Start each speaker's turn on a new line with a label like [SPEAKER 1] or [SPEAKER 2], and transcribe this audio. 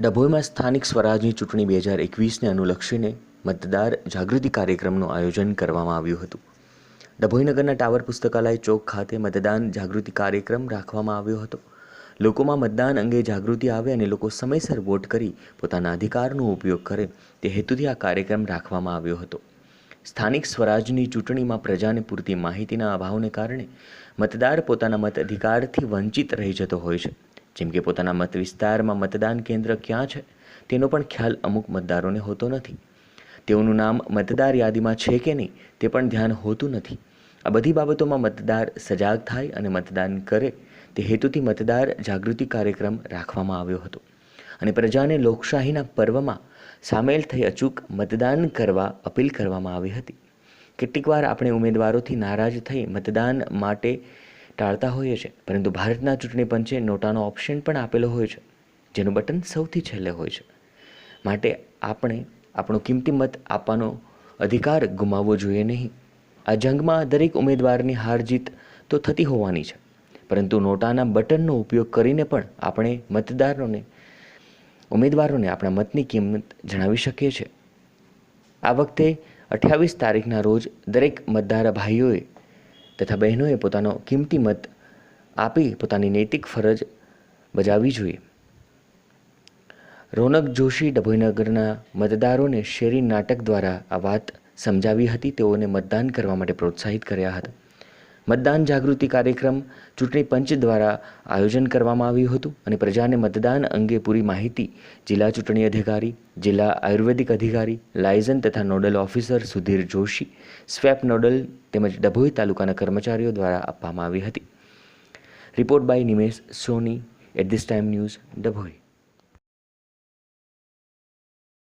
[SPEAKER 1] ડભોઈમાં સ્થાનિક સ્વરાજની ચૂંટણી બે હજાર એકવીસને અનુલક્ષીને મતદાર જાગૃતિ કાર્યક્રમનું આયોજન કરવામાં આવ્યું હતું. ડભોઈ નગરના ટાવર પુસ્તકાલય ચોક ખાતે મતદાન જાગૃતિ કાર્યક્રમ રાખવામાં આવ્યો હતો. લોકોમાં મતદાન અંગે જાગૃતિ આવે અને લોકો સમયસર વોટ કરી પોતાના અધિકારનો ઉપયોગ કરે તે હેતુથી આ કાર્યક્રમ રાખવામાં આવ્યો હતો. સ્થાનિક સ્વરાજની ચૂંટણીમાં પ્રજાને પૂરતી માહિતીના અભાવને કારણે મતદાર પોતાના મત અધિકારથી વંચિત રહી જતો હોય છે. જેમ કે પોતાના મત વિસ્તારમાં મતદાન કેન્દ્ર ક્યાં છે, તેનો પણ ખ્યાલ અમુક મતદારોને હોતો નથી. તેઓનું નામ મતદાર યાદીમાં છે કે નહીં, તે પણ ધ્યાન હોતું નથી. આ બધી બાબતોમાં મતદાર સજાગ થાય અને મતદાન કરે, તે હેતુથી મતદાર જાગૃતિ કાર્યક્રમ રાખવામાં આવ્યો હતો. અને પ્રજાને લોકશાહીના પર્વમાં સામેલ થઈ અચૂક મતદાન કરવા અપીલ કરવામાં આવી હતી. કેટલીક વાર આપણે ઉમેદવારોથી નારાજ થઈ મતદાન માટે ટાળતા હોઈએ છીએ. પરંતુ ભારતના ચૂંટણી પંચે નોટાનો ઓપ્શન પણ આપેલો હોય છે, જેનું બટન સૌથી છેલ્લે હોય છે. માટે આપણે આપણો કિંમતી મત આપવાનો અધિકાર ગુમાવવો જોઈએ નહીં. આ જંગમાં દરેક ઉમેદવારની હાર જીત તો થતી હોવાની છે. પરંતુ નોટાના બટનનો ઉપયોગ કરીને પણ આપણે મતદારોને, ઉમેદવારોને આપણા મતની કિંમત જણાવી શકીએ છીએ. આ વખતે અઠ્યાવીસ તારીખના રોજ દરેક મતદાર ભાઈઓએ તથા બહેનોએ પોતાનો કિંમતી મત આપી પોતાની નૈતિક ફરજ બજાવવી જોઈએ. રોનક જોશી ડભોઈનગરના મતદારોને શેરી નાટક દ્વારા આ વાત સમજાવી હતી. તેઓને મતદાન કરવા માટે પ્રોત્સાહિત કર્યા હતા. મતદાન જાગૃતિ કાર્યક્રમ ચૂંટણી પંચ દ્વારા આયોજન કરવામાં આવ્યું હતું અને પ્રજાને મતદાન અંગે પૂરી માહિતી જિલ્લા ચૂંટણી અધિકારી, જિલ્લા આયુર્વેદિક અધિકારી, લાયઝન તથા nodal officer Sudhir Joshi, sweep nodal તેમજ ડભોઈ તાલુકાના કર્મચારીઓ દ્વારા આપવામાં આવી હતી. Report by Nimesh Soni, at this time news Dabhoi.